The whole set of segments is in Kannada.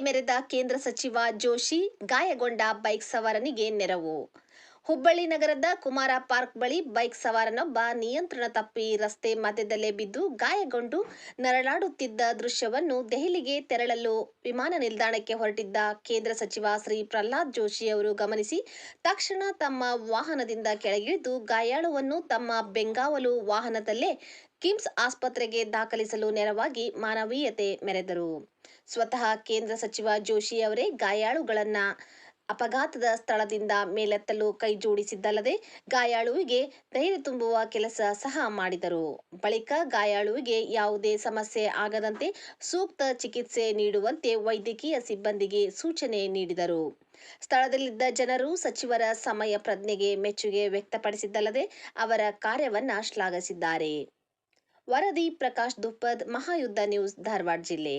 ಮೆರೆದ ಕೇಂದ್ರ ಸಚಿವ ಜೋಶಿ ಗಾಯಗೊಂಡ ಬೈಕ್ ಸವಾರನಿಗೆ ನೆರವು ಹುಬ್ಬಳ್ಳಿ ನಗರದ ಕುಮಾರ ಪಾರ್ಕ್ ಬಳಿ ಬೈಕ್ ಸವಾರನೊಬ್ಬ ನಿಯಂತ್ರಣ ತಪ್ಪಿ ರಸ್ತೆ ಮಧ್ಯದಲ್ಲೇ ಬಿದ್ದು ಗಾಯಗೊಂಡು ನರಳಾಡುತ್ತಿದ್ದ ದೃಶ್ಯವನ್ನು ದೆಹಲಿಗೆ ತೆರಳಲು ವಿಮಾನ ನಿಲ್ದಾಣಕ್ಕೆ ಹೊರಟಿದ್ದ ಕೇಂದ್ರ ಸಚಿವ ಶ್ರೀ ಪ್ರಹ್ಲಾದ್ ಜೋಶಿ ಅವರು ಗಮನಿಸಿ, ತಕ್ಷಣ ತಮ್ಮ ವಾಹನದಿಂದ ಕೆಳಗಿಳಿದು ಗಾಯಾಳುವನ್ನು ತಮ್ಮ ಬೆಂಗಾವಲು ವಾಹನದಲ್ಲೇ ಕಿಮ್ಸ್ ಆಸ್ಪತ್ರೆಗೆ ದಾಖಲಿಸಲು ನೆರವಾಗಿ ಮಾನವೀಯತೆ ಮೆರೆದರು. ಸ್ವತಃ ಕೇಂದ್ರ ಸಚಿವ ಜೋಶಿ ಅವರೇ ಗಾಯಾಳುಗಳನ್ನ ಅಪಘಾತದ ಸ್ಥಳದಿಂದ ಮೇಲೆತ್ತಲು ಕೈ ಜೋಡಿಸಿದ್ದಲ್ಲದೆ ಗಾಯಾಳುವಿಗೆ ಧೈರ್ಯ ತುಂಬುವ ಕೆಲಸ ಸಹ ಮಾಡಿದರು. ಬಳಿಕ ಗಾಯಾಳುವಿಗೆ ಯಾವುದೇ ಸಮಸ್ಯೆ ಆಗದಂತೆ ಸೂಕ್ತ ಚಿಕಿತ್ಸೆ ನೀಡುವಂತೆ ವೈದ್ಯಕೀಯ ಸಿಬ್ಬಂದಿಗೆ ಸೂಚನೆ ನೀಡಿದರು. ಸ್ಥಳದಲ್ಲಿದ್ದ ಜನರು ಸಚಿವರ ಸಮಯ ಪ್ರಜ್ಞೆಗೆ ಮೆಚ್ಚುಗೆ ವ್ಯಕ್ತಪಡಿಸಿದ್ದಲ್ಲದೆ ಅವರ ಕಾರ್ಯವನ್ನ ಶ್ಲಾಘಿಸಿದ್ದಾರೆ. ವರದಿ ಪ್ರಕಾಶ್ ದುಪ್ಪದ್, ಮಹಾಯುದ್ಧ ನ್ಯೂಸ್, ಧಾರವಾಡ ಜಿಲ್ಲೆ.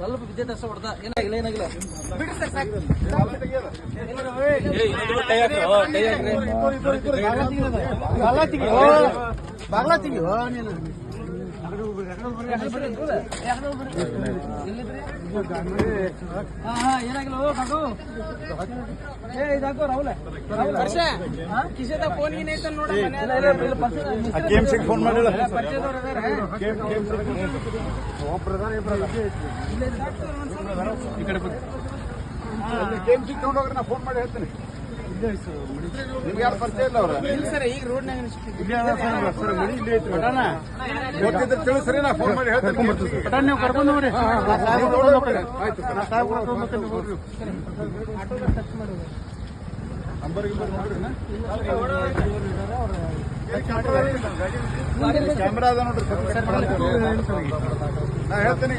ಸ್ವಲ್ಪ ಬಿದ್ದೆ ಅಷ್ಟ ಹೊಡ್ದ ಏನಾಗಿಲ್ಲ ಏನಾಗಿಲ್ಲ. ಬಾಗ್ಲ ತೆಗಿ ನೀನು. ಫೋನ್ ಮಾಡಿಲ್ಲ ಈ ಕಡೆ. ಗೇಮ್ ಸಿಗ್ ತಗೊಂಡೋಗ್ರಿ ನಾ ಫೋನ್ ಮಾಡಿ ಹೇಳ್ತೀನಿ ನಿಮ್ಗೆ ಯಾರು ಪರಿಚಯ ಇಲ್ಲ ಅವ್ರ? ಇಲ್ಲ ಸರ್ ಈಗ ರೋಡ್ನಾಗ ಗೊತ್ತಿದ್ರೆ ತಿಳಿಸ್ರಿ ನಾ ಫೋನ್ ಮಾಡಿ ಹೇಳ್ತೀನಿ ನೀವು ಕರ್ಕೊಂಡು ಹೋಗ್ರಿ. ಆಯ್ತು ನಂಬರ್ ಗಿಂಬರ್ ನೋಡ್ರಿ ಕ್ಯಾಮ್ರಾ ಅದ ನೋಡ್ರಿ ನಾ ಹೇಳ್ತೀನಿ